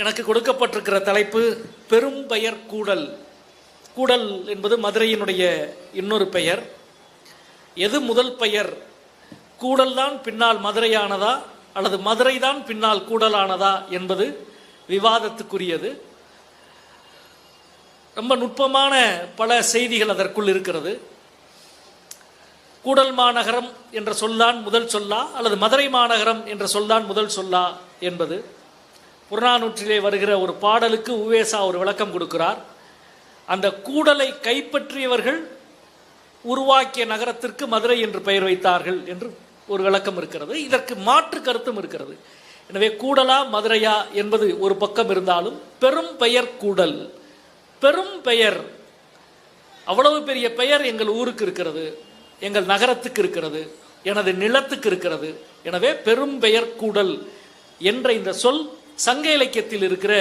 எனக்கு கொடுக்கப்பட்டிருக்கிற தலைப்பு பெரும் பெயர் கூடல். கூடல் என்பது மதுரையினுடைய இன்னொரு பெயர். எது முதல் பெயர்? கூடல் தான் பின்னால் மதுரையானதா அல்லது மதுரை தான் பின்னால் கூடலானதா என்பது விவாதத்துக்குரியது. ரொம்ப நுட்பமான பல செய்திகள் அதற்குள் இருக்கிறது. கூடல் மாநகரம் என்ற சொல்லான் முதல் சொல்லா அல்லது மதுரை மாநகரம் என்ற சொல்தான் முதல் சொல்லா என்பது. புறநானூற்றிலே வருகிற ஒரு பாடலுக்கு உவேசா ஒரு விளக்கம் கொடுக்கிறார். அந்த கூடலை கைப்பற்றியவர்கள் உருவாக்கிய நகரத்திற்கு மதுரை என்று பெயர் வைத்தார்கள் என்று ஒரு விளக்கம் இருக்கிறது. இதற்கு மாற்று கருத்தும் இருக்கிறது. எனவே கூடலா மதுரையா என்பது ஒரு பக்கம் இருந்தாலும் பெரும் பெயர் கூடல். பெரும் பெயர். அவ்வளவு பெரிய பெயர் எங்கள் ஊருக்கு இருக்கிறது எங்கள் நகரத்துக்கு இருக்கிறது எனது நிலத்துக்கு இருக்கிறது. எனவே பெரும் பெயர் கூடல் என்ற இந்த சொல் சங்க இலக்கியத்தில் இருக்கிற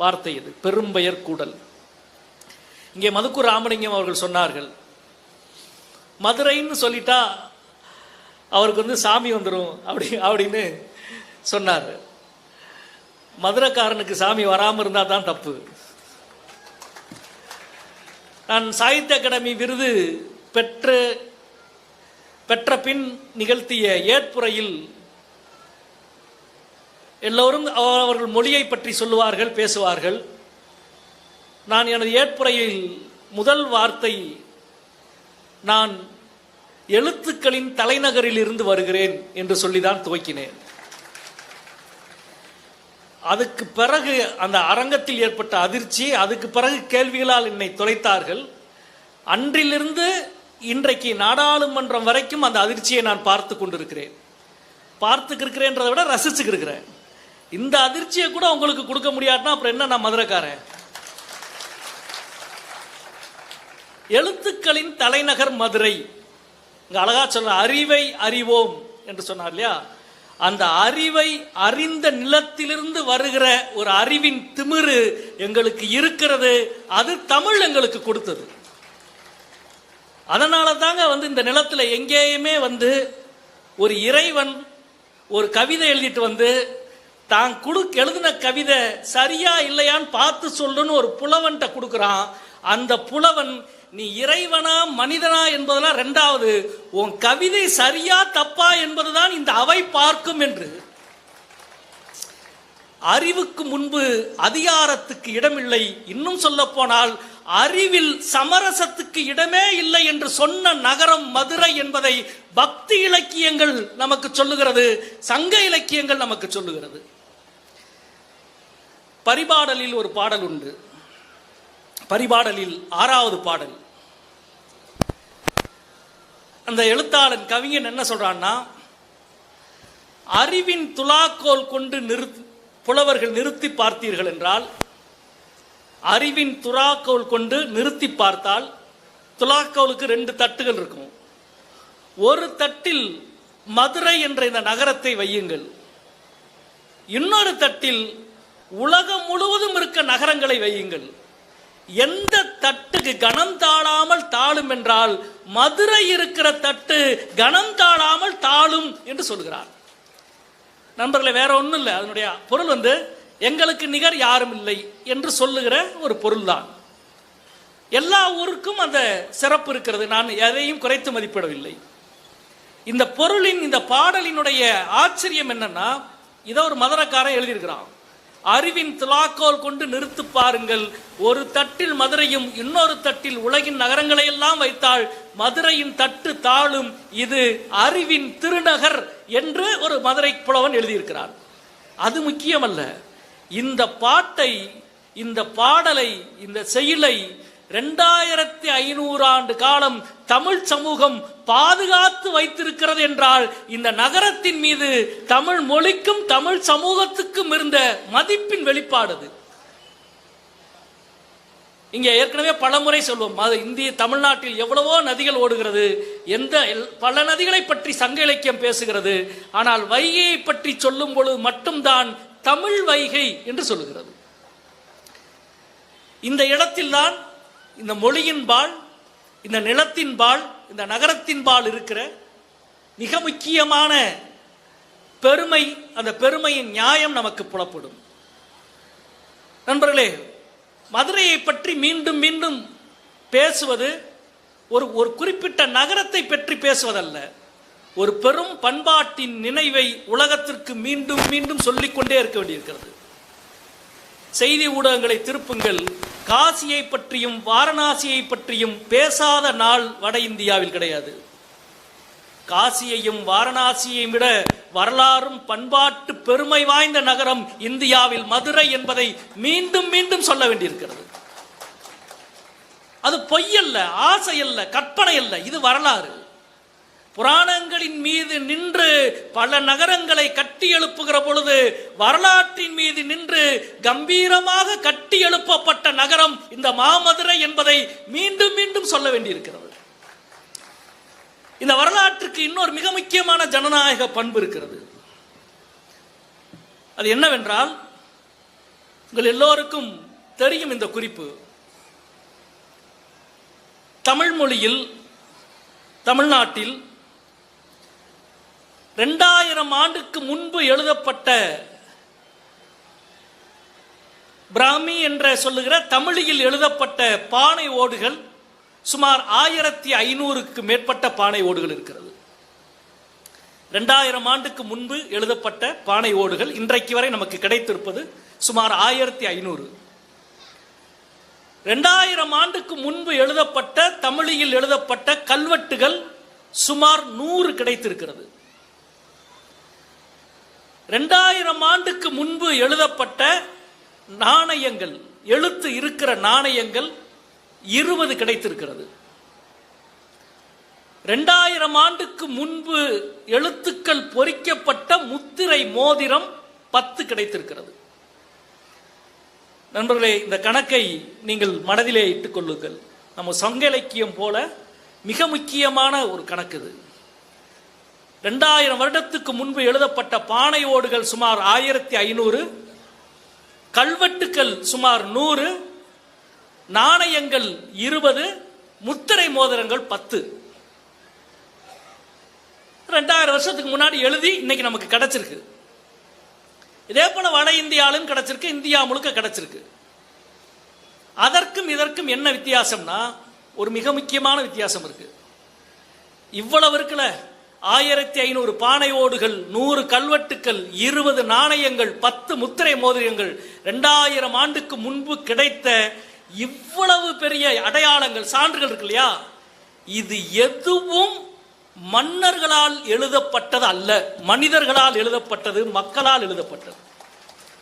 வார்த்தை இது பெரும் பெயர் கூடல். இங்கே மதுக்கு ராமலிங்கம் அவர்கள் சொன்னார்கள் மதுரைன்னு சொல்லிட்டா அவருக்கு வந்து சாமி வந்துடும் அப்படி அப்படின்னு சொன்னார். மதுரைக்காரனுக்கு சாமி வராமல் இருந்தால் தான் தப்பு. நான் சாகித்ய அகாடமி விருது பெற்று பெற்ற பின் நிகழ்த்திய ஏற்புறையில் எல்லோரும் அவர்கள் மொழியை பற்றி சொல்லுவார்கள் பேசுவார்கள். நான் எனது ஏற்புரையில் முதல் வார்த்தை நான் எழுத்துக்களின் தலைநகரில் இருந்து வருகிறேன் என்று சொல்லிதான் துவக்கினேன். அதுக்கு பிறகு அந்த அரங்கத்தில் ஏற்பட்ட அதிர்ச்சி அதுக்கு பிறகு கேள்விகளால் என்னை தொலைத்தார்கள். அன்றிலிருந்து இன்றைக்கு நாடாளுமன்றம் வரைக்கும் அந்த அதிர்ச்சியை நான் பார்த்து கொண்டிருக்கிறேன். பார்த்துக்கிருக்கிறேன்றதை விட ரசிச்சுக்கிருக்கிறேன். இந்த அதிர்ச்சியை கூட உங்களுக்கு கொடுக்க முடியாதுன்னா அப்புறம் என்ன நான் மதுரைக்காரன்? எழுத்துக்களின் தலைநகர் மதுரை. இங்க அழகா சொல்ற அறிவை அறிவோம் என்று சொன்னார் இல்லையா? அந்த அறிவை அறிந்த நிலத்திலிருந்து வருகிற ஒரு அறிவின் திமிரு எங்களுக்கு இருக்கிறது அது தமிழ் எங்களுக்கு கொடுத்தது. அதனால தாங்க வந்து இந்த நிலத்தில் எங்கேயுமே வந்து ஒரு இறைவன் ஒரு கவிதை எழுதிட்டு வந்து தான் குடு எழுதின கவிதை சரியா இல்லையான்னு பார்த்து சொல்லுன்னு ஒரு புலவன்கிட்ட கொடுக்குறான். அந்த புலவன் நீ இறைவனா மனிதனா என்பதெல்லாம் ரெண்டாவது உன் கவிதை சரியா தப்பா என்பதுதான் இந்த அவை பார்க்கும் என்று. அறிவுக்கு முன்பு அதிகாரத்துக்கு இடமில்லை. இன்னும் சொல்ல போனால் அறிவில் சமரசத்துக்கு இடமே இல்லை என்று சொன்ன நகரம் மதுரை என்பதை பக்தி இலக்கியங்கள் நமக்கு சொல்லுகிறது சங்க இலக்கியங்கள் நமக்கு சொல்லுகிறது. பரிபாடலில் ஒரு பாடல் உண்டு. பரிபாடலில் ஆறாவது பாடல். அந்த எழுத்தாளன் கவிஞன் என்ன சொல்றான்னா அறிவின் துலாக்கோல் கொண்டு நிறுத்தி புலவர்கள் நிறுத்தி பார்த்தீர்கள் என்றால் அறிவின் துலாக்கோல் கொண்டு நிறுத்தி பார்த்தால் துலாக்கோலுக்கு ரெண்டு தட்டுகள் இருக்கும். ஒரு தட்டில் மதுரை என்ற இந்த நகரத்தை வையுங்கள். இன்னொரு தட்டில் உலகம் முழுவதும் இருக்க நகரங்களை வையுங்கள். எந்த தட்டுக்கு கனம் தாழாமல் தாழும் என்றால் மதுரை இருக்கிற தட்டு கனம் தாழாமல் தாழும் என்று சொல்கிறார். நண்பர்களே வேற ஒன்றும் இல்லை. அதனுடைய பொருள் வந்து எங்களுக்கு நிகர் யாரும் இல்லை என்று சொல்லுகிற ஒரு பொருள் தான் எல்லா ஊருக்கும் அந்த சிறப்பு இருக்கிறது. நான் எதையும் குறைத்து மதிப்பிடவில்லை. இந்த பொருளின் இந்த பாடலினுடைய ஆச்சரியம் என்னன்னா இதை ஒரு மதுரக்காரன் எழுதியிருக்கிறான். அறிவின் துலாக்கோல் கொண்டு நிறுத்து பாருங்கள். ஒரு தட்டில் மதுரையும் இன்னொரு தட்டில் உலகின் நகரங்களை எல்லாம் வைத்தால் மதுரையின் தட்டு தாழும். இது அறிவின் திருநகர் என்று ஒரு மதுரை புலவன் எழுதியிருக்கிறார். அது முக்கியமல்ல. இந்த பாட்டை இந்த பாடலை இந்த செயலை ரெண்டாயிரத்தி ஐநூறு ஆண்டு காலம் தமிழ் சமூகம் பாதுகாத்து வைத்திருக்கிறது என்றால் இந்த நகரத்தின் மீது தமிழ் மொழிக்கும் தமிழ் சமூகத்துக்கும் இருந்த மதிப்பின் வெளிப்பாடு அது. இங்க ஏற்கனவே பலமுறை சொல்வோம் இந்திய தமிழ்நாட்டில் எவ்வளவோ நதிகள் ஓடுகிறது எந்த எல்- பல நதிகளை பற்றி சங்க இலக்கியம் பேசுகிறது ஆனால் வைகையை பற்றி சொல்லும் பொழுது மட்டும்தான் தமிழ் வைகை என்று சொல்லுகிறது இந்த இடத்தில்தான் இந்த மொழியின் பால் இந்த நிலத்தின் பால் இந்த நகரத்தின் பால் இருக்கிற மிக முக்கியமான பெருமை அந்த பெருமையின் நியாயம் நமக்கு புலப்படும். நண்பர்களே மதுரையை பற்றி மீண்டும் மீண்டும் பேசுவது ஒரு ஒரு குறிப்பிட்ட நகரத்தை பற்றி பேசுவதல்ல. ஒரு பெரும் பண்பாட்டின் நினைவை உலகத்திற்கு மீண்டும் மீண்டும் சொல்லிக்கொண்டே இருக்க வேண்டியிருக்கிறது. செய்தி ஊடகங்களை திருப்புங்கள். காசியை பற்றியும் வாரணாசியை பற்றியும் பேசாத நாள் வட இந்தியாவில் கிடையாது. காசியையும் வாரணாசியையும் விட வரலாறும் பண்பாட்டு பெருமை வாய்ந்த நகரம் இந்தியாவில் மதுரை என்பதை மீண்டும் மீண்டும் சொல்ல வேண்டியிருக்கிறது. அது பொய்யல்ல ஆசை அல்ல கற்பனை அல்ல. இது வரலாறு. புராணங்களின் மீது நின்று பல நகரங்களை கட்டி எழுப்புகிற பொழுது வரலாற்றின் மீது நின்று கம்பீரமாக கட்டி எழுப்பப்பட்ட நகரம் இந்த மாமதுரை என்பதை மீண்டும் மீண்டும் சொல்ல வேண்டியிருக்கிறது. இந்த வரலாற்றுக்கு இன்னொரு மிக முக்கியமான ஜனநாயக பண்பு இருக்கிறது. அது என்னவென்றால் உங்கள் எல்லோருக்கும் தெரியும் இந்த குறிப்பு. தமிழ் மொழியில் தமிழ்நாட்டில் ரெண்டாயிரம் ஆண்டுக்கு முன்பு எழுதப்பட்ட பிராமி என்ற சொல்லுகிற தமிழில் எழுதப்பட்ட பானை ஓடுகள் சுமார் ஆயிரத்தி ஐநூறுக்கு மேற்பட்ட பானை ஓடுகள் இருக்கிறது. ரெண்டாயிரம் ஆண்டுக்கு முன்பு எழுதப்பட்ட பானை ஓடுகள் இன்றைக்கு வரை நமக்கு கிடைத்திருப்பது சுமார் ஆயிரத்தி ஐநூறு. ரெண்டாயிரம் ஆண்டுக்கு முன்பு எழுதப்பட்ட தமிழில் எழுதப்பட்ட கல்வெட்டுகள் சுமார் நூறு கிடைத்திருக்கிறது. ரெண்டாயிரம் ஆண்டுக்கு முன்பு எழுதப்பட்ட நாணயங்கள் எழுத்து இருக்கிற நாணயங்கள் இருபது கிடைத்திருக்கிறது. ரெண்டாயிரம் ஆண்டுக்கு முன்பு எழுத்துக்கள் பொறிக்கப்பட்ட முத்திரை மோதிரம் பத்து கிடைத்திருக்கிறது. நண்பர்களே இந்த கணக்கை நீங்கள் மனதிலே இட்டுக் கொள்ளுங்கள். நம்ம சங்க இலக்கியம் போல மிக முக்கியமான ஒரு கணக்கு இது. ரெண்டாயிரம் வருடத்துக்கு முன்பு எழுதப்பட்ட பானை ஓடுகள் சுமார் ஆயிரத்தி ஐநூறு கல்வெட்டுக்கள் சுமார் நூறு நாணயங்கள் இருபது முத்திரை மோதிரங்கள் பத்து. ரெண்டாயிரம் வருஷத்துக்கு முன்னாடி எழுதி இன்னைக்கு நமக்கு கிடைச்சிருக்கு. இதே போல வட இந்தியாவிலும் கிடைச்சிருக்கு இந்தியா முழுக்க கிடைச்சிருக்கு. அதற்கும் இதற்கும் என்ன வித்தியாசம்னா ஒரு மிக முக்கியமான வித்தியாசம் இருக்கு. இவ்வளவு இருக்குல்ல? ஆயிரத்தி ஐநூறு பானை ஓடுகள் நூறு கல்வெட்டுக்கள் இருபது நாணயங்கள் பத்து முத்திரை மோதிரங்கள் ரெண்டாயிரம் ஆண்டுக்கு முன்பு கிடைத்த இவ்வளவு பெரிய அடையாளங்கள் சான்றுகள் இருக்கு இல்லையா? இது எதுவும் மன்னர்களால் எழுதப்பட்டது அல்ல. மனிதர்களால் எழுதப்பட்டது மக்களால் எழுதப்பட்டது.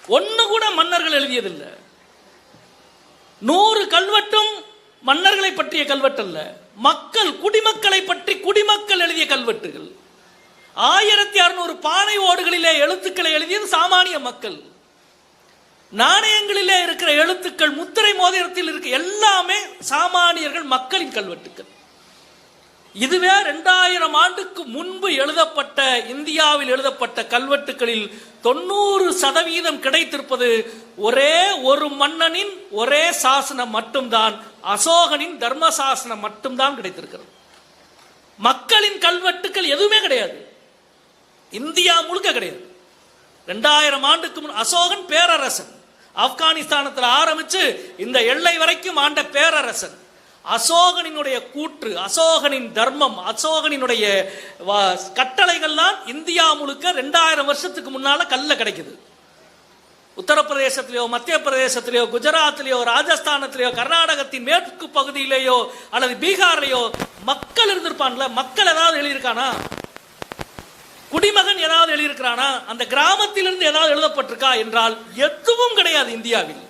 ஒன்று கூட மன்னர்கள் எழுதியதில்லை. நூறு கல்வெட்டும் மன்னர்களை பற்றிய கல்வெட்டு அல்ல. மக்கள் குடிமக்களை பற்றி குடிமக்கள் எழுதிய கல்வெட்டுகள். ஆயிரத்தி அறுநூறு பானை ஓடுகளிலே எழுத்துக்களை எழுதியது சாமானிய மக்கள். நாணயங்களிலே இருக்கிற எழுத்துக்கள் முத்திரை மோதிரத்தில் இருக்க எல்லாமே சாமானியர்கள் மக்களின் கல்வெட்டுக்கள். இதுவே ரெண்டாயிரம் ஆண்டுக்கு முன்பு எழுதப்பட்ட இந்தியாவில் எழுதப்பட்ட கல்வெட்டுகளில் தொண்ணூறு சதவீதம் கிடைத்திருப்பது ஒரே ஒரு மன்னனின் ஒரே சாசனம் மட்டும்தான் அசோகனின் தர்ம சாசனம் மட்டும்தான் கிடைத்திருக்கிறது. மக்களின் கல்வெட்டுக்கள் எதுவுமே கிடையாது. இந்தியா முழுக்க கிடையாது. ரெண்டாயிரம் ஆண்டுக்கு முன் அசோகன் பேரரசன். ஆப்கானிஸ்தானத்தில் ஆரம்பிச்சு இந்த எல்லை வரைக்கும் ஆண்ட பேரரசன். அசோகனினுடைய கூற்று அசோகனின் தர்மம் அசோகனினுடைய கட்டளைகள்லாம் இந்தியா முழுக்க ரெண்டாயிரம் வருஷத்துக்கு முன்னால கல்ல கிடைக்குது. உத்தரப்பிரதேசத்திலேயோ மத்திய பிரதேசத்திலேயோ குஜராத்திலேயோ ராஜஸ்தானத்திலேயோ கர்நாடகத்தின் மேற்கு பகுதியிலேயோ அல்லது பீகார்லேயோ மக்கள் இருந்திருப்பான்ல மக்கள் ஏதாவது எழுதியிருக்கானா? குடிமகன் ஏதாவது எழுதியிருக்கிறானா? அந்த கிராமத்திலிருந்து ஏதாவது எழுதப்பட்டிருக்கா என்றால் எதுவும் கிடையாது இந்தியாவில்.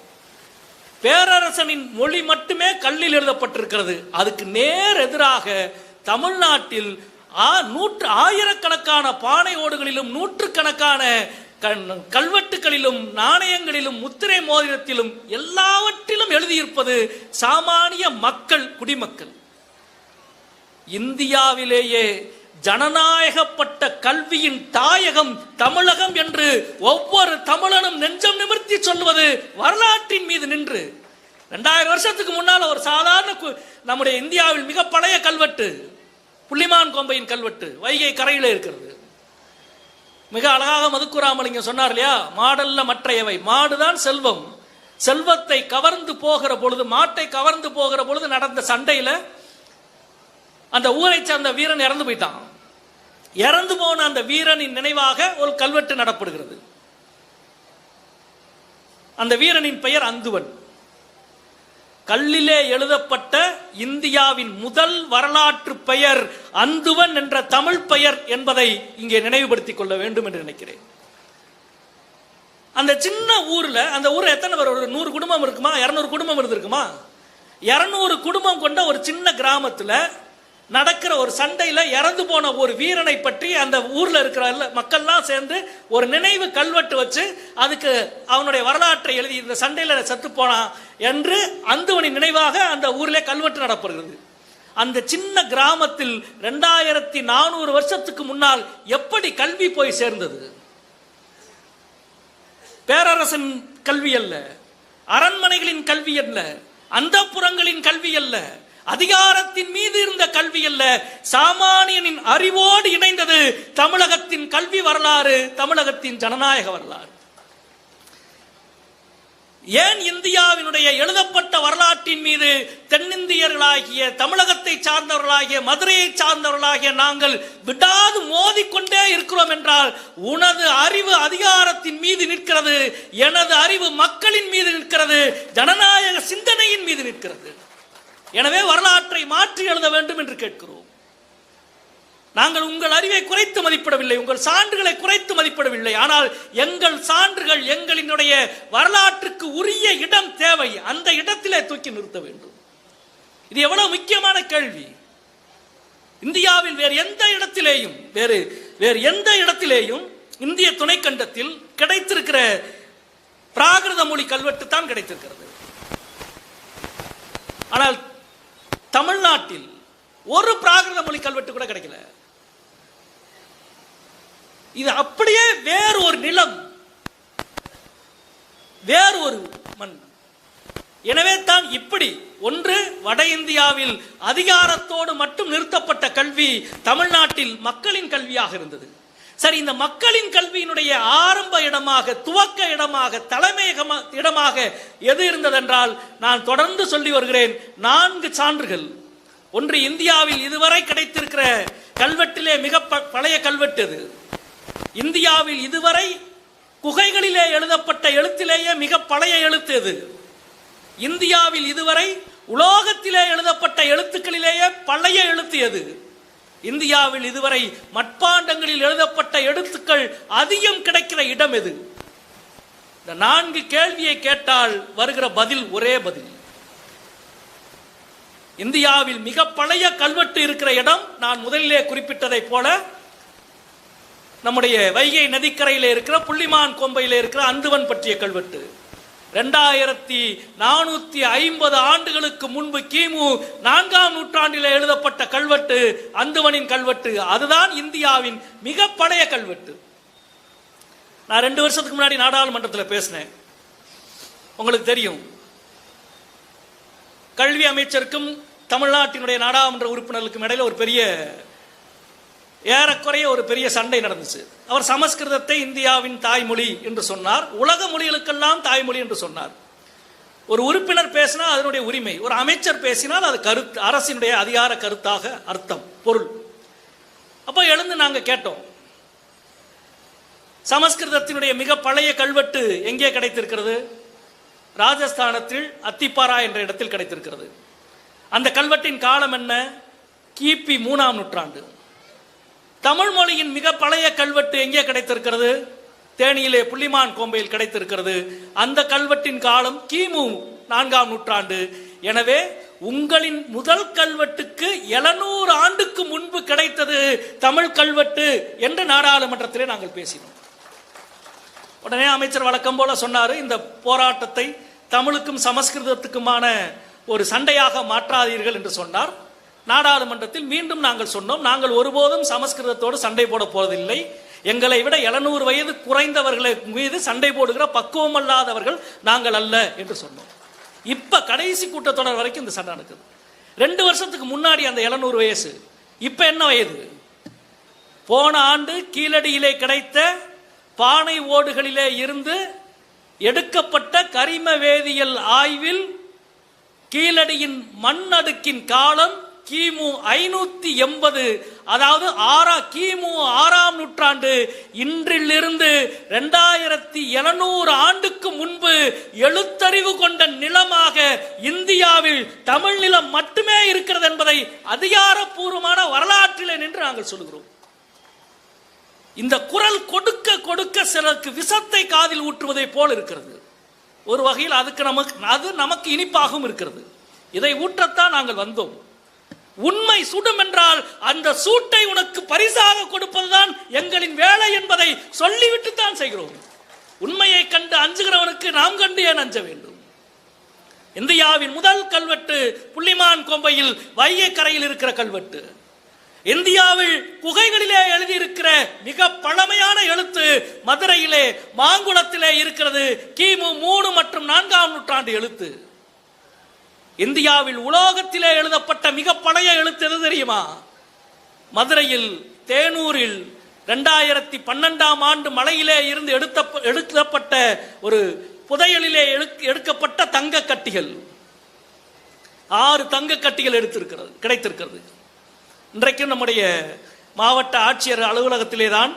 பேரரசனின் மொழி மட்டுமே கல்லில் எழுதப்பட்டிருக்கிறது. அதுக்கு நேர் எதிராக தமிழ்நாட்டில் ஆ- நூற்று ஆயிரக்கணக்கான பானை ஓடுகளிலும் நூற்றுக்கணக்கான கல்வெட்டுகளிலும் நாணயங்களிலும் முத்திரை மோதிரத்திலும் எல்லாவற்றிலும் எழுதியிருப்பது சாமானிய மக்கள் குடிமக்கள். இந்தியாவிலேயே ஜனநாயகப்பட்ட கல்வியின் தாயகம் தமிழகம் என்று ஒவ்வொரு தமிழனும் நெஞ்சம் நிமிர்த்தி சொல்வது வரலாற்றின் மீது நின்று. ரெண்டாயிரம் வருஷத்துக்கு முன்னால் ஒரு சாதாரண கு- நம்முடைய இந்தியாவில் மிக பழைய கல்வெட்டு புள்ளிமான் கொம்பையின் கல்வெட்டு வைகை கரையில் இருக்கிறது. மிக அழகாக மதுக்குராமலிங்கம் சொன்னார் இல்லையா? மாடல்ல மற்றையவை. மாடுதான் செல்வம். செல்வத்தை கவர்ந்து போகிற பொழுது மாட்டை கவர்ந்து போகிற பொழுது நடந்த சண்டையில் அந்த ஊரை சேர்ந்த வீரன் இறந்து போயிட்டான். இறந்து போன அந்த வீரனின் நினைவாக ஒரு கல்வெட்டு நடப்படுகிறது. அந்த வீரனின் பெயர் அந்துவன். கல்லிலே எழுதப்பட்ட இந்தியாவின் முதல் வரலாற்று பெயர் அந்துவன் என்ற தமிழ் பெயர் என்பதை இங்கே நினைவுபடுத்திக் கொள்ள வேண்டும் என்று நினைக்கிறேன். அந்த சின்ன ஊர்ல அந்த ஊர்ல எத்தனை பேர்? ஒரு நூறு குடும்பம் இருக்குமா? இரநூறு குடும்பம் இருந்திருக்குமா? இருநூறு குடும்பம் கொண்ட ஒரு சின்ன கிராமத்துல நடக்கிற ஒரு சண்டையில் இறந்து போன ஒரு வீரனை பற்றி அந்த ஊரில் இருக்கிற மக்கள்லாம் சேர்ந்து ஒரு நினைவு கல்வெட்டு வச்சு அதுக்கு அவனுடைய வரலாற்றை எழுதி இந்த சண்டையில் செத்து போனான் என்று அந்துவனின் நினைவாக அந்த ஊரிலே கல்வெட்டு நடப்படுகிறது. அந்த சின்ன கிராமத்தில் ரெண்டாயிரத்தி நானூறு வருஷத்துக்கு முன்னால் எப்படி கல்வி போய் சேர்ந்தது? பேரரசன் கல்வி அல்ல அரண்மனைகளின் கல்வி அல்ல அந்தப்புறங்களின் கல்வி அல்ல அதிகாரத்தின் மீது இருந்த கல்வி அல்ல. சாமானியனின் அறிவோடு இணைந்தது தமிழகத்தின் கல்வி வரலாறு தமிழகத்தின் ஜனநாயக வரலாறு. ஏன் இந்தியாவினுடைய எழுதப்பட்ட வரலாற்றின் மீது தென்னிந்தியர்களாகிய தமிழகத்தை சார்ந்தவர்களாகிய மதுரையை சார்ந்தவர்களாகிய நாங்கள் விடாது மோதிக்கொண்டே இருக்கிறோம் என்றால் உனது அறிவு அதிகாரத்தின் மீது நிற்கிறது எனது அறிவு மக்களின் மீது நிற்கிறது ஜனநாயக சிந்தனையின் மீது நிற்கிறது. எனவே வரலாற்றை மாற்றி எழுத வேண்டும் என்று கேட்கிறோம். நாங்கள் உங்கள் அறிவை குறைத்து மதிப்பிடவில்லை உங்கள் சான்றுகளை குறைத்து மதிப்பிடவில்லை. ஆனால் எங்கள் சான்றுகள் எங்களினுடைய வரலாற்றுக்கு உரிய இடம் தேவை அந்த இடத்திலே தூக்கி நிறுத்த வேண்டும். இது எவ்வளவு முக்கியமான கேள்வி. இந்தியாவில் வேறு எந்த இடத்திலேயும் வேறு வேறு எந்த இடத்திலேயும் இந்திய துணைக்கண்டத்தில் கிடைத்திருக்கிற பிராகிருத மொழி கல்வெட்டு தான் கிடைத்திருக்கிறது. ஆனால் தமிழ்நாட்டில் ஒரு பிராகிருத மொழி கல்வெட்டு கூட கிடைக்கல. இது அப்படியே வேறு ஒரு நிலம் வேறு ஒரு மண். எனவே தான் இப்படி ஒன்று வட இந்தியாவில் அதிகாரத்தோடு மட்டும் நிறுத்தப்பட்ட கல்வி தமிழ்நாட்டில் மக்களின் கல்வியாக இருந்தது. சரி இந்த மக்களின் கல்வியினுடைய ஆரம்ப இடமாக துவக்க இடமாக தலைமையகமாக இடமாக எது இருந்ததென்றால் நான் தொடர்ந்து சொல்லி வருகிறேன் நான்கு சான்றுகள். ஒன்று இந்தியாவில் இதுவரை கிடைத்திருக்கிற கல்வெட்டிலே மிக ப- பழைய கல்வெட்டு அது. இந்தியாவில் இதுவரை குகைகளிலே எழுதப்பட்ட எழுத்திலேயே மிக பழைய எழுத்து அது. இந்தியாவில் இதுவரை உலோகத்திலே எழுதப்பட்ட எழுத்துக்களிலேயே பழைய எழுத்து எது இந்தியாவில் இதுவரை மட்பாண்டங்களில் எழுதப்பட்ட எழுத்துக்கள் அதிகம் கிடைக்கிற இடம் எது? இந்த நான்கு கேள்வியை கேட்டால் வருகிற பதில் ஒரே பதில். இந்தியாவில் மிக பழைய கல்வெட்டு இருக்கிற இடம் நான் முதலிலே குறிப்பிட்டதைப் போல நம்முடைய வைகை நதிக்கரையில் இருக்கிற புள்ளிமான் கொம்பையில் இருக்கிற அந்துவன் பற்றிய கல்வெட்டு. ரெண்டாயிரத்தி நானூத்தி ஐம்பது ஆண்டுகளுக்கு முன்பு கிமு நான்காம் நூற்றாண்டில் எழுதப்பட்ட கல்வெட்டு அந்துவனின் கல்வெட்டு. அதுதான் இந்தியாவின் மிக பழைய கல்வெட்டு. நான் ரெண்டு வருஷத்துக்கு முன்னாடி நாடாளுமன்றத்தில் பேசினேன். உங்களுக்கு தெரியும். கல்வி அமைச்சருக்கும் தமிழ்நாட்டினுடைய நாடாளுமன்ற உறுப்பினர்களுக்கும் இடையில ஒரு பெரிய ஏறக்குறைய ஒரு பெரிய சண்டை நடந்துச்சு. அவர் சமஸ்கிருதத்தை இந்தியாவின் தாய்மொழி என்று சொன்னார். உலக மொழிகளுக்கெல்லாம் தாய்மொழி என்று சொன்னார். ஒரு உறுப்பினர் பேசினால் அதனுடைய உரிமை. ஒரு அமைச்சர் பேசினால் அது கருத்து அரசினுடைய அதிகார கருத்தாக அர்த்தம் பொருள். அப்போ எழுந்து நாங்கள் கேட்டோம். சமஸ்கிருதத்தினுடைய மிக பழைய கல்வெட்டு எங்கே கிடைத்திருக்கிறது? ராஜஸ்தானத்தில் அத்திப்பாரா என்ற இடத்தில் கிடைத்திருக்கிறது. அந்த கல்வெட்டின் காலம் என்ன? கிபி மூணாம் நூற்றாண்டு. தமிழ் மொழியின் மிக பழைய கல்வெட்டு எங்கே கிடைத்திருக்கிறது? தேனியிலே புள்ளிமான் கோம்பையில் கிடைத்திருக்கிறது. அந்த கல்வெட்டின் காலம் கிமு நான்காம் நூற்றாண்டு. எனவே உங்களின் முதல் கல்வெட்டுக்கு 700 ஆண்டுக்கு முன்பு கிடைத்தது தமிழ் கல்வெட்டு என்று நாடாளுமன்றத்திலே நாங்கள் பேசினோம். உடனே அமைச்சர் வழக்கம் போல சொன்னார் இந்த போராட்டத்தை தமிழுக்கும் சமஸ்கிருதத்துக்குமான ஒரு சண்டையாக மாற்றாதீர்கள் என்று சொன்னார். நாடாளுமன்றத்தில் மீண்டும் நாங்கள் சொன்னோம் நாங்கள் ஒருபோதும் சமஸ்கிருதத்தோடு சண்டை போட போவதில்லை. எங்களை விட 700 வயது குறைந்தவர்களை மீது சண்டை போடுகிற பக்குவம் அல்லாதவர்கள் நாங்கள் அல்ல என்று சொன்னோம். இப்ப கடைசி கூட்டத்தொடர் வரைக்கும் இந்த சண்டை நடக்குது. ரெண்டு வருஷத்துக்கு முன்னாடி அந்த 700 வயசு இப்ப என்ன வயது? போன ஆண்டு கீழடியிலே கிடைத்த பானை ஓடுகளிலே இருந்து எடுக்கப்பட்ட கரிம வேதியியல் ஆய்வில் கீழடியின் மண் அடுக்கின் காலம் கிமு ஐநூத்தி எண்பது அதாவது ஆறா கிமு ஆறாம் நூற்றாண்டு இன்றிலிருந்து ரெண்டாயிரத்தி எழுநூறு ஆண்டுக்கு முன்பு எழுத்தறிவு கொண்ட நிலமாக இந்தியாவில் தமிழ் நிலம் மட்டுமே இருக்கிறது என்பதை அதிகாரப்பூர்வமான வரலாற்றில் நின்று நாங்கள் சொல்கிறோம். இந்த குரல் கொடுக்க கொடுக்க சிலருக்கு விஷத்தை காதில் ஊற்றுவதை போல் இருக்கிறது. ஒரு வகையில் அதுக்கு நமக்கு அது நமக்கு இனிப்பாகவும் இருக்கிறது. இதை ஊற்றத்தான் நாங்கள் வந்தோம். உண்மை சுடும் என்றால் அந்த சூட்டை உனக்கு பரிசாக கொடுப்பதுதான் எங்களின் வேலை என்பதை சொல்லிவிட்டு தான் செய்கிறோம். உண்மையை கண்டு அஞ்சுகிறவனுக்கு நாம் கண்டு ஏன் அஞ்ச வேண்டும்? இந்தியாவின் முதல் கல்வெட்டு புள்ளிமான் கொம்பையில் வைகை கரையில் இருக்கிற கல்வெட்டு. இந்தியாவில் குகைகளிலே எழுதியிருக்கிற மிக பழமையான எழுத்து மதுரையிலே மாங்குளத்திலே இருக்கிறது. கிமு மூணு மற்றும் நான்காம் நூற்றாண்டு எழுத்து. இந்தியாவில் உலோகத்திலே எழுதப்பட்ட மிக பழைய எழுத்து எது தெரியுமா? மதுரையில் தேனூரில் ரெண்டாயிரத்தி பன்னெண்டாம் ஆண்டு மலையிலே இருந்து எடுத்த எடுக்கப்பட்ட ஒரு புதையலிலே எடுக்கப்பட்ட தங்க கட்டிகள். ஆறு தங்க கட்டிகள் எடுத்திருக்கிறது கிடைத்திருக்கிறது. இன்றைக்கு நம்முடைய மாவட்ட ஆட்சியர் அலுவலகத்திலே தான்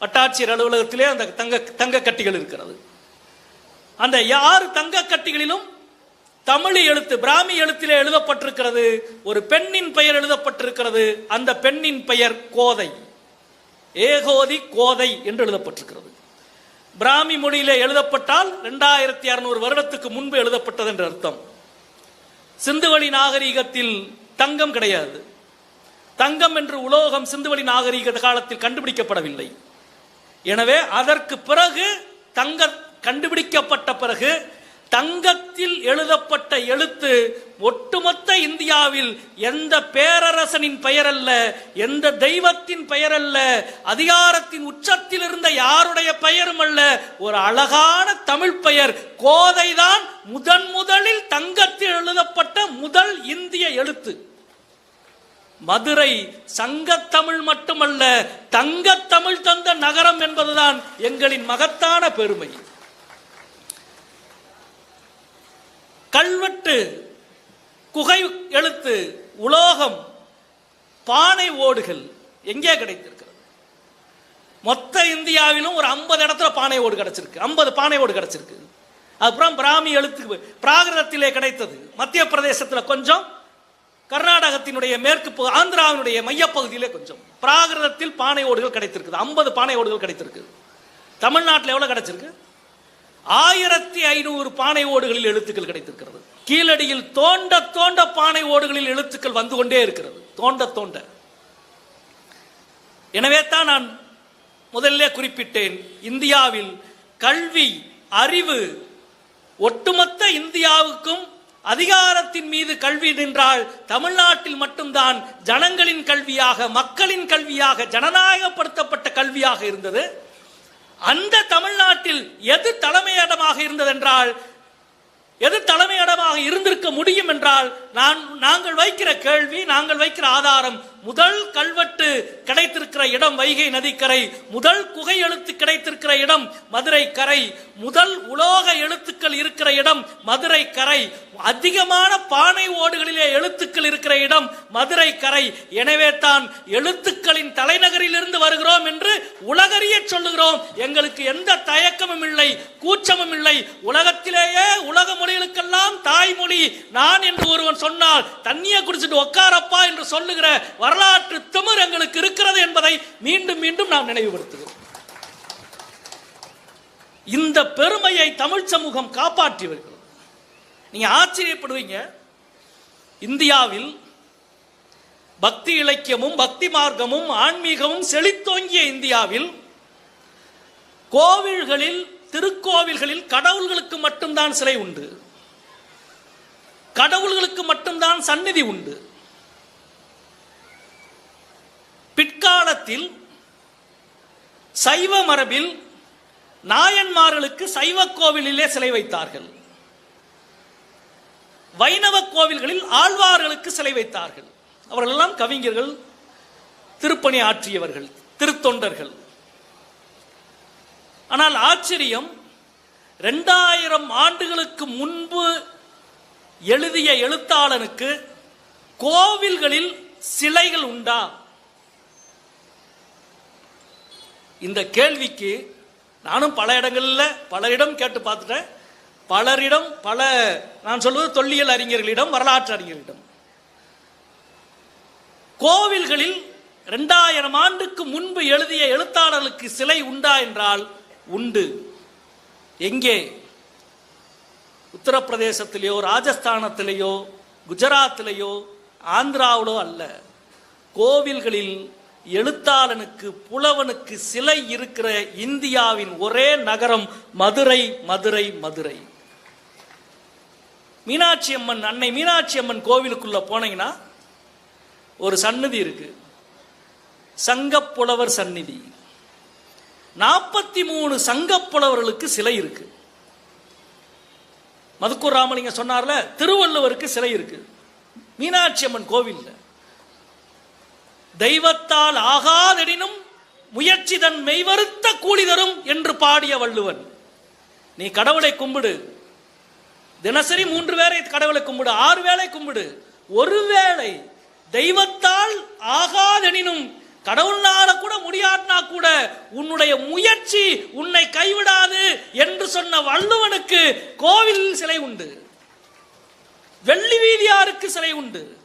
வட்டாட்சியர் அலுவலகத்திலே அந்த தங்க தங்க கட்டிகள் இருக்கிறது. அந்த ஆறு தங்க கட்டிகளிலும் தமிழ் எழுத்து பிராமி எழுத்திலே எழுதப்பட்டிருக்கிறது. ஒரு பெண்ணின் பெயர் எழுதப்பட்டிருக்கிறது. அந்த பெண்ணின் பெயர் கோதை. ஏகோதி கோதை என்று எழுதப்பட்டிருக்கிறது. பிராமி மொழியிலே எழுதப்பட்டால் ரெண்டாயிரத்தி அறுநூறு வருடத்துக்கு முன்பு எழுதப்பட்டது என்று அர்த்தம். சிந்துவழி நாகரீகத்தில் தங்கம் கிடையாது. தங்கம் என்று உலோகம் சிந்துவழி நாகரீக காலத்தில் கண்டுபிடிக்கப்படவில்லை. எனவே அதற்கு பிறகு தங்க கண்டுபிடிக்கப்பட்ட பிறகு தங்கத்தில் எழுதப்பட்ட எழுத்து ஒட்டுமொத்த இந்தியாவில் எந்த பேரரசனின் பெயர் அல்ல எந்த தெய்வத்தின் பெயர் அல்ல அதிகாரத்தின் உச்சத்தில் இருந்த யாருடைய பெயரும் அல்ல ஒரு அழகான தமிழ் பெயர். கோதைதான் முதன் முதலில் தங்கத்தில் எழுதப்பட்ட முதல் இந்திய எழுத்து. மதுரை சங்கத்தமிழ் மட்டுமல்ல தங்கத்தமிழ் தந்த நகரம் என்பதுதான் எங்களின் மகத்தான பெருமை. கல்வெட்டு குகை எழுத்து உலோகம் பானை ஓடுகள் எங்கே கிடைத்திருக்கிறது? மொத்த இந்தியாவிலும் ஒரு ஐம்பது இடத்துல பானை ஓடு கிடைச்சிருக்கு. ஐம்பது பானை ஓடு கிடைச்சிருக்கு. அப்புறம் பிராமி எழுத்து பிராகிருதத்திலே கிடைத்தது. மத்திய பிரதேசத்தில் கொஞ்சம் கர்நாடகத்தினுடைய மேற்கு ஆந்திராவினுடைய மையப்பகுதியிலே கொஞ்சம். பிராகிருதத்தில் பானை ஓடுகள் கிடைத்திருக்குது. ஐம்பது பானை ஓடுகள் கிடைத்திருக்கு. தமிழ்நாட்டில் எவ்வளோ கிடைச்சிருக்கு? ஆயிரத்தி ஐநூறு பானை ஓடுகளில் எழுத்துக்கள் கிடைத்திருக்கிறது. கீழடியில் தோண்ட தோண்ட பானை ஓடுகளில் எழுத்துக்கள் வந்து கொண்டே இருக்கிறது. தோண்ட தோண்ட. எனவே தான் நான் முதல்ல குறிப்பிட்டேன் இந்தியாவில் கல்வி அறிவு ஒட்டுமொத்த இந்தியாவுக்கும் அதிகாரத்தின் மீது கல்வி நின்றால் தமிழ்நாட்டில் மட்டும்தான் ஜனங்களின் கல்வியாக மக்களின் கல்வியாக ஜனநாயகப்படுத்தப்பட்ட கல்வியாக இருந்தது. அந்த தமிழ்நாட்டில் எது தலைமையிடமாக இருந்ததென்றால் எது தலைமையிடமாக இருந்திருக்க முடியும் என்றால் நான் நாங்கள் வைக்கிற கேள்வி நாங்கள் வைக்கிற ஆதாரம் முதல் கல்வெட்டு கிடைத்திருக்கிற இடம் வைகை நதிக்கரை முதல் குகை எழுத்து கிடைத்திருக்கிற இடம் மதுரை கரை முதல் உலோக எழுத்துக்கள் இருக்கிற இடம் மதுரை கரை அதிகமான பானை ஓடுகளிலே எழுத்துக்கள் இருக்கிற இடம் மதுரை கரை. எனவே தான் எழுத்துக்களின் தலைநகரிலிருந்து வருகிறோம் என்று உலகறிய சொல்லுகிறோம். எங்களுக்கு எந்த தயக்கமும் இல்லை கூச்சமும் இல்லை. உலகத்திலேயே உலக மொழிகளுக்கெல்லாம் தாய்மொழி. நான் என்று ஒருவன் சொன்னால் தண்ணியை குடிச்சிட்டு உட்காரப்பா என்று சொல்லுகிற வரலாற்று திமிர் எங்களுக்கு இருக்கிறது என்பதை மீண்டும் மீண்டும் நாம் நினைவுபடுத்துகிறோம். இந்த பெருமையை தமிழ் சமூகம் காப்பாற்றி வருகிறது. நீங்க ஆச்சரியப்படுவீங்க. இந்தியாவில் பக்தி இலக்கியமும் பக்தி மார்க்கமும் ஆன்மீகமும் செழித்தோங்கிய இந்தியாவில் கோவில்களில் திருக்கோவில்களில் கடவுள்களுக்கு மட்டும்தான் சிலை உண்டு. கடவுள்களுக்கு மட்டும்தான் சந்நிதி உண்டு. பிற்காலத்தில் சைவ மரபில் நாயன்மார்களுக்கு சைவ கோவிலிலே சிலை வைத்தார்கள். வைணவ கோவில்களில் ஆழ்வார்களுக்கு சிலை வைத்தார்கள். அவர்கள் எல்லாம் கவிஞர்கள் திருப்பணி ஆற்றியவர்கள் திருத்தொண்டர்கள். ஆனால் ஆச்சரியம் ரெண்டாயிரம் ஆண்டுகளுக்கு முன்பு எழுதிய எழுத்தாளனுக்கு கோவில்களில் சிலைகள் உண்டா? இந்த கேள்விக்கு நானும் பல இடங்களில் பல இடம் கேட்டு பார்த்துட்டேன். பலரிடம் பல நான் சொல்வது தொல்லியல் அறிஞர்களிடம் வரலாற்று அறிஞர்களிடம். கோவில்களில் ரெண்டாயிரம் ஆண்டுக்கு முன்பு எழுதிய எழுத்தாளர்களுக்கு சிலை உண்டா என்றால் உண்டு. எங்கே? உத்தரப்பிரதேசத்திலேயோ ராஜஸ்தானத்திலேயோ குஜராத்திலேயோ ஆந்திராவிலோ அல்ல. கோவில்களில் எழுத்தாளனுக்கு புலவனுக்கு சிலை இருக்கிற இந்தியாவின் ஒரே நகரம் மதுரை மதுரை மதுரை. மீனாட்சி அம்மன் அன்னை மீனாட்சி அம்மன் கோவிலுக்குள்ள போனீங்கன்னா ஒரு சந்நிதி இருக்கு. சங்கப்புலவர் சந்நிதி. நாற்பத்தி மூணு சங்கப்புலவர்களுக்கு சிலை இருக்கு. மதுக்கூர் ராமலிங்க சொன்னார்ல திருவள்ளுவருக்கு சிலை இருக்கு. மீனாட்சி அம்மன் கோவில்ல. தெய்வத்தால் ஆகாதெனினும் முயற்சி தன் மெய்வருத்த கூலி தரும் என்று பாடிய வள்ளுவன். நீ கடவுளை கும்பிடு. தினசரி மூன்று வேளை கடவுளை கும்பிடு ஆறு வேளை கும்பிடு. ஒருவேளை தெய்வத்தால் ஆகாதெனினும் கடவுளால கூட முடியாட்டினா கூட உன்னுடைய முயற்சி உன்னை கைவிடாது என்று சொன்ன வள்ளுவனுக்கு கோவில் சிலை உண்டு. வெள்ளி வீதியாருக்கு சிலை உண்டு.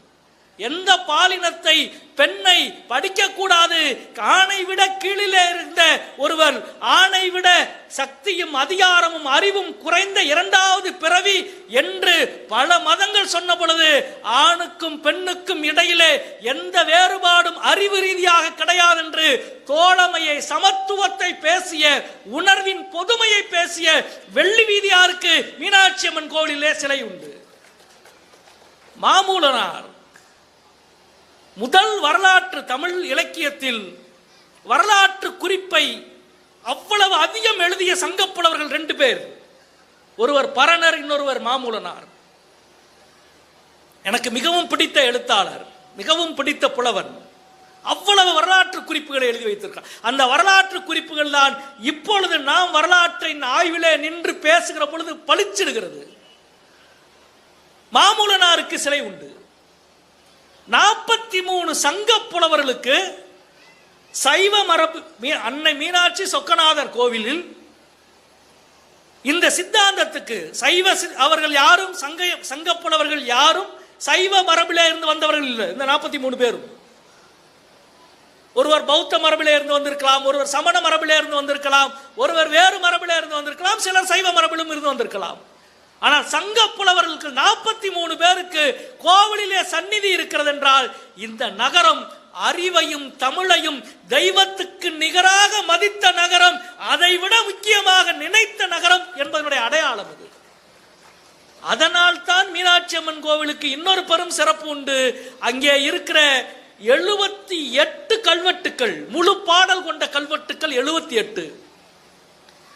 எந்த பாலினத்தை பெண்ணை படிக்கக்கூடாது? ஆணை விட கீழிலே இருந்த ஒருவர் ஆணை விட சக்தியும் அதிகாரமும் அறிவும் குறைந்த இரண்டாவது பிறவி என்று பல மதங்கள் சொன்ன பொழுது ஆணுக்கும் பெண்ணுக்கும் இடையிலே எந்த வேறுபாடும் அறிவு ரீதியாக கிடையாது என்று தோழமையை சமத்துவத்தை பேசிய உணர்வின் பொதுமையை பேசிய வெள்ளி வீதியாருக்கு மீனாட்சி அம்மன் கோவிலிலே சிலை உண்டு. மாமூலனார் முதல் வரலாற்று தமிழ் இலக்கியத்தில் வரலாற்று குறிப்பை அவ்வளவு அதிகம் எழுதிய சங்கப்புலவர்கள் ரெண்டு பேர். ஒருவர் பரணர் இன்னொருவர் மாமூலனார். எனக்கு மிகவும் பிடித்த எழுத்தாளர் மிகவும் பிடித்த புலவன் அவ்வளவு வரலாற்று குறிப்புகளை எழுதி வைத்திருக்கார் அந்த வரலாற்று குறிப்புகள் தான் இப்பொழுது நாம் வரலாற்றின் ஆய்விலே நின்று பேசுகிற பொழுது பளிச்சிடுகிறது. மாமூலனாருக்கு சிலை உண்டு. நாற்பத்தி மூணு சங்க புலவர்களுக்கு சைவ மரபு மீ- அன்னை மீனாட்சி சொக்கநாதர் கோவிலில் இந்த சித்தாந்தத்துக்கு சைவ சி- அவர்கள் யாரும் சங்க சங்க புலவர்கள் யாரும் சைவ மரபிலே இருந்து வந்தவர்கள் இல்லை. இந்த நாற்பத்தி மூணு பேரும். ஒருவர் பௌத்த மரபிலே இருந்து வந்திருக்கலாம் ஒருவர் சமண மரபிலே இருந்து வந்திருக்கலாம் ஒருவர் வேறு மரபிலே இருந்து வந்திருக்கலாம் சிலர் சைவ மரபிலும் இருந்து வந்திருக்கலாம். ஆனால் சங்க புலவர்களுக்கு நாற்பத்தி மூணு பேருக்கு கோவிலிலே சந்நிதி இருக்கிறது என்றால் இந்த நகரம் அறிவையும் தமிழையும் தெய்வத்துக்கு நிகராக மதித்த நகரம் அதைவிட முக்கியமாக நினைத்த நகரம் என்பதனுடைய அடையாளம் இது அதனால் தான் மீனாட்சி அம்மன் கோவிலுக்கு இன்னொரு பெரும் சிறப்பு உண்டு. அங்கே இருக்கிற எழுபத்தி எட்டு கல்வெட்டுக்கள் முழு பாடல் கொண்ட கல்வெட்டுக்கள் எழுபத்தி எட்டு.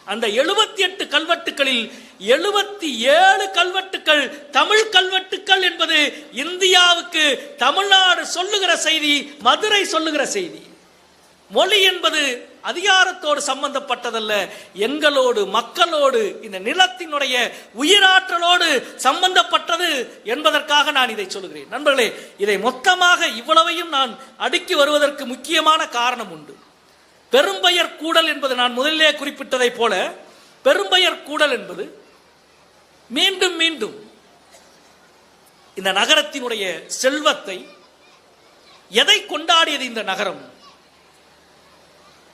அந்த எழுபத்தி எட்டு கல்வெட்டுகளில் எழுபத்தி ஏழு கல்வெட்டுக்கள் தமிழ் கல்வெட்டுக்கள் என்பது இந்தியாவுக்கு தமிழ்நாடு சொல்லுகிற செய்தி மதுரை சொல்லுகிற செய்தி. மொழி என்பது அதிகாரத்தோடு சம்பந்தப்பட்டதல்ல. எங்களோடு மக்களோடு இந்த நிலத்தினுடைய உயிராற்றலோடு சம்பந்தப்பட்டது என்பதற்காக நான் இதை சொல்கிறேன் நண்பர்களே இதை மொத்தமாக இவ்வளவையும் நான் அடுக்கி வருவதற்கு முக்கியமான காரணம் உண்டு. பெரும்பெயர் கூடல் என்பது நான் முதலிலே குறிப்பிட்டதைப் போல பெரும்பெயர் கூடல் என்பது மீண்டும் மீண்டும் இந்த நகரத்தினுடைய செல்வத்தை எதை கொண்டாடியது இந்த நகரம்?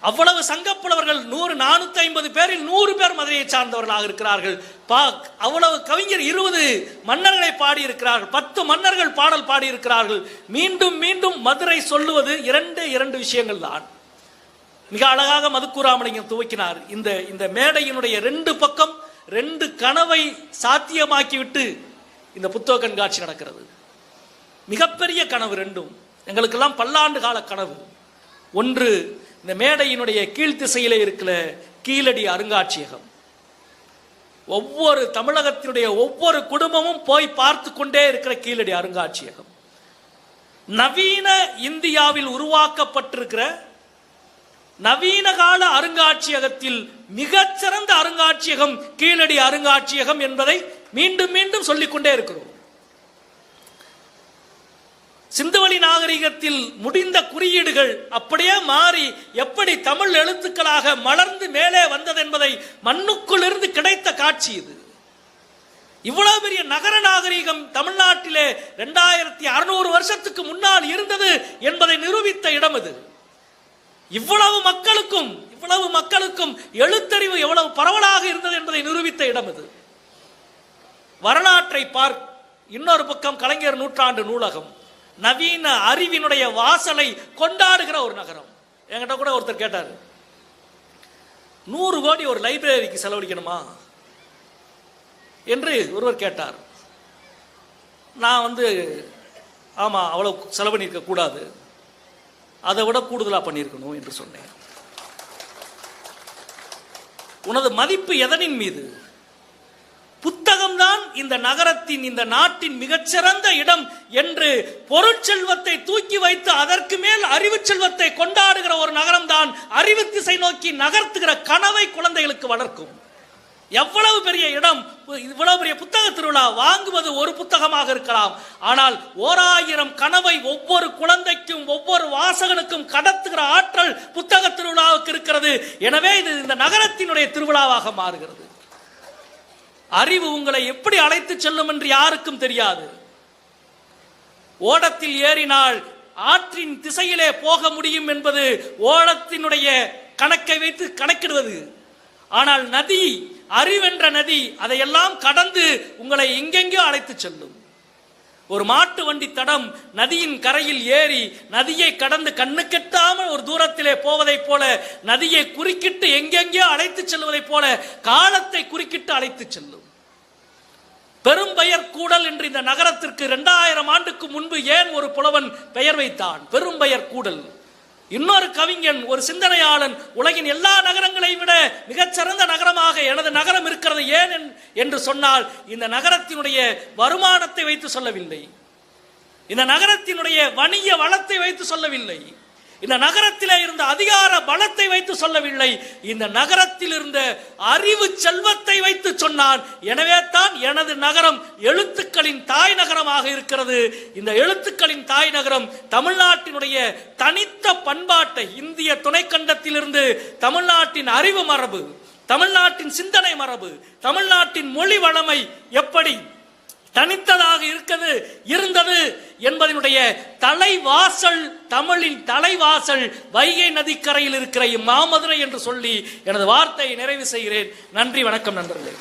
அவ்வளவு சங்கப்புலவர்கள் நூறு நானூத்தி ஐம்பது பேரில் நூறு பேர் மதுரையை சார்ந்தவர்களாக இருக்கிறார்கள். பா அவ்வளவு கவிஞர் இருபது மன்னர்களை பாடியிருக்கிறார்கள். பத்து மன்னர்கள் பாடல் பாடியிருக்கிறார்கள். மீண்டும் மீண்டும் மதுரை சொல்லுவது இரண்டு இரண்டு விஷயங்கள் தான் மிக அழகாக மதுக்கூராமலிங்கம் துவக்கினார். இந்த இந்த மேடையினுடைய ரெண்டு பக்கம் ரெண்டு கனவை சாத்தியமாக்கிவிட்டு இந்த புத்தக கண்காட்சி நடக்கிறது. மிகப்பெரிய கனவு ரெண்டும் எங்களுக்கெல்லாம் பல்லாண்டு கால கனவு. ஒன்று இந்த மேடையினுடைய கீழ்த்திசையிலே இருக்கிற கீழடி அருங்காட்சியகம். ஒவ்வொரு தமிழகத்தினுடைய ஒவ்வொரு குடும்பமும் போய் பார்த்து கொண்டே இருக்கிற கீழடி அருங்காட்சியகம். நவீன இந்தியாவில் உருவாக்கப்பட்டிருக்கிற நவீன கால அருங்காட்சியகத்தில் மிகச்சிறந்த அருங்காட்சியகம் கீழடி அருங்காட்சியகம் என்பதை மீண்டும் மீண்டும் சொல்லிக்கொண்டே இருக்கிறோம். சிந்துவெளி நாகரிகத்தில் முடிந்த குறியீடுகள் அப்படியே மாறி எப்படி தமிழ் எழுத்துக்களாக மலர்ந்து மேலே வந்தது என்பதை மண்ணுக்குள்ளிருந்து கிடைத்த காட்சி இது. இவ்வளவு பெரிய நகர நாகரிகம் தமிழ்நாட்டிலே இரண்டாயிரத்தி அறுநூறு வருஷத்துக்கு முன்னால் இருந்தது என்பதை நிரூபித்த இடம் இது. இவ்வளவு மக்களுக்கும் இவ்வளவு மக்களுக்கும் எழுத்தறிவு எவ்வளவு பரவலாக இருந்தது என்பதை நிரூபித்த இடம் இது. வரலாற்றை பார் இன்னொரு பக்கம் கலைஞர் நூற்றாண்டு நூலகம். நவீன அறிவினுடைய வாசலை கொண்டாடுகிற ஒரு நகரம். என்கிட்ட கூட ஒருத்தர் கேட்டார். நூறு கோடி ஒரு லைப்ரரிக்கு செலவழிக்கணுமா? என்று ஒருவர் கேட்டார். நான் வந்து ஆமாம் அவ்வளோ செலவழிக்க கூடாது. அதை விட கூடுதலாக பண்ணியிருக்கணும் என்று சொன்னேன். உனது மதிப்பு எதனின் மீது? புத்தகம்தான் இந்த நகரத்தின் இந்த நாட்டின் மிகச்சிறந்த இடம் என்று பொருட்செல்வத்தை தூக்கி வைத்து அதற்கு மேல் அறிவு செல்வத்தை கொண்டாடுகிற ஒரு நகரம் தான் அறிவு திசை நோக்கி நகர்த்துகிற கனவை குழந்தைகளுக்கு வளர்க்கும். எவ்வளவு பெரிய இடம் இவ்வளவு பெரிய புத்தக திருவிழா வாங்குவது ஒரு புத்தகமாக இருக்கலாம். ஆனால் ஓராயிரம் கனவை ஒவ்வொரு குழந்தைக்கும் ஒவ்வொரு வாசகனுக்கும் கடத்துகிற ஆற்றல் புத்தக திருவிழாவுக்கு இருக்கிறது. எனவே இது இந்த நகரத்தினுடைய திருவிழாவாக மாறுகிறது. அறிவு உங்களை எப்படி அழைத்து செல்லும் என்று யாருக்கும் தெரியாது. ஓடத்தில் ஏறினால் ஆற்றின் திசையிலே போக முடியும் என்பது ஓடத்தினுடைய கணக்கை வைத்து கணக்கிடுவது. ஆனால் நதி அறிவென்ற நதி அதையெல்லாம் கடந்து உங்களை எங்கெங்கோ அழைத்து செல்லும். ஒரு மாட்டு வண்டி தடம் நதியின் கரையில் ஏறி நதியை கடந்து கண்ணுக்கெட்டாமல் ஒரு தூரத்திலே போவதைப் போல நதியை குறுக்கிட்டு எங்கெங்கோ அழைத்து செல்வதைப் போல காலத்தை குறுக்கிட்டு அழைத்து செல்லும். பெரும்பெயர் கூடல் என்று இந்த நகரத்திற்கு இரண்டாயிரம் ஆண்டுக்கு முன்பு ஏன் ஒரு புலவன் பெயர் வைத்தான்? பெரும்பெயர் கூடல். இன்னொரு கவிஞன் ஒரு சிந்தனையாளன் உலகின் எல்லா நகரங்களை விட மிகச்சிறந்த நகரமாக எனது நகரம் இருக்கிறது ஏன் என்று சொன்னால் இந்த நகரத்தினுடைய வருமானத்தை வைத்து சொல்லவில்லை. இந்த நகரத்தினுடைய வணிக வளத்தை வைத்து சொல்லவில்லை. இந்த நகரத்திலே இருந்த அதிகார பலத்தை வைத்து சொல்லவில்லை. இந்த நகரத்தில் இருந்த அறிவு செல்வத்தை வைத்து சொன்னான் எனவே தான் எனது நகரம் எழுத்துக்களின் தாய் நகரமாக இருக்கிறது. இந்த எழுத்துக்களின் தாய் நகரம் தமிழ்நாட்டினுடைய தனித்த பண்பாட்டை இந்திய துணைக்கண்டத்திலிருந்து தமிழ்நாட்டின் அறிவு மரபு தமிழ்நாட்டின் சிந்தனை மரபு தமிழ்நாட்டின் மொழி வளமை எப்படி தனித்ததாக இருக்கிறது இருந்தது என்பதனுடைய தலைவாசல் தமிழின் தலைவாசல் வைகை நதிக்கரையில் இருக்கிற இம்மாமதுரை என்று சொல்லி எனது வார்த்தையை நிறைவு செய்கிறேன். நன்றி வணக்கம் நண்பர்களே.